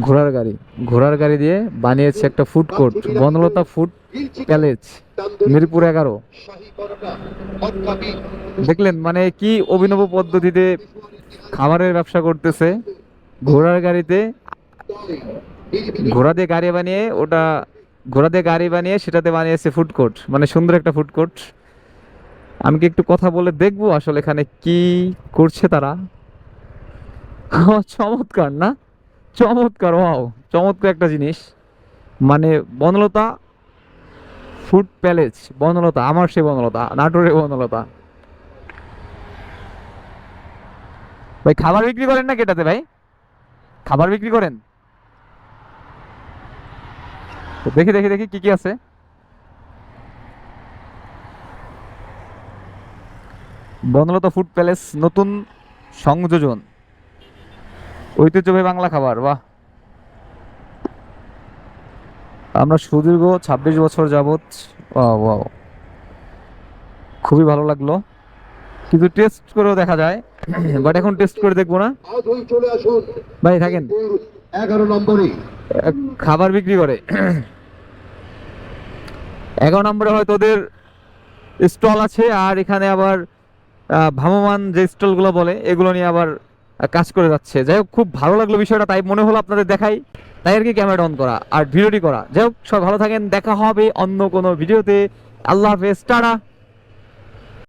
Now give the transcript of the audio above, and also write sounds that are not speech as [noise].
ঘোড়ার গাড়ি। ঘোড়ার গাড়ি দিয়ে বানিয়েছে একটা food court Banalata food palace Mirpur এগারো। দেখলেন মানে কি অভিনব পদ্ধতিতে খাবারের ব্যবসা করতেছে। ঘোড়ার গাড়িতে, ঘোড়া দিয়ে গাড়ি বানিয়ে, ওটা ঘোড়া দিয়ে গাড়ি বানিয়ে সেটাতে বানিয়েছে ফুড কোর্ট মানে সুন্দর একটা ফুড কোর্ট আমি কি একটু কথা বলে দেখব আসলে এখানে কি করছে তারা? [laughs] চমৎকার, না? চমৎকার ওয়াও চমৎকার একটা জিনিস। মানে বনলতা, ফুড প্যালেস, বনলতা, আমার সে বনলতা, নাটোরের বনলতা। ভাই, খাবার বিক্রি করেন না কেটাতে ভাই? খাবার বিক্রি করেন? দেখি দেখি দেখি কি কি আছে। বনলতা ফুড প্যালেস, নতুন সংযোজন। ঐতিহ্যবাহী বাংলা খাবার বাহ। আমরা সুদীর্ঘ ছাব্বিশ বছর যাবৎ খুবই ভালো লাগল। কিন্তু টেস্ট করেও দেখা যায় বাট এখন টেস্ট করে দেখব না। ভাই থাকেন। এগারো নম্বরে। খাবার বিক্রি করে। এগারো নম্বরে হয়তো ওদের স্টল আছে আর এখানে আবার ভ্রাম্যমান যে স্টলগুলো বলে এগুলো নিয়ে আবার কাজ করে যাচ্ছে। যাই হোক, খুব ভালো লাগল বিষয়টা, তাই মনে হলো আপনাদের দেখাই। তাই আর কি ক্যামেরা অন করা আর ভিডিওটি করা। যাই হোক সব ভালো থাকেন, দেখা হবে অন্য কোনো ভিডিওতে। আল্লাহ হাফেজ, টাটা।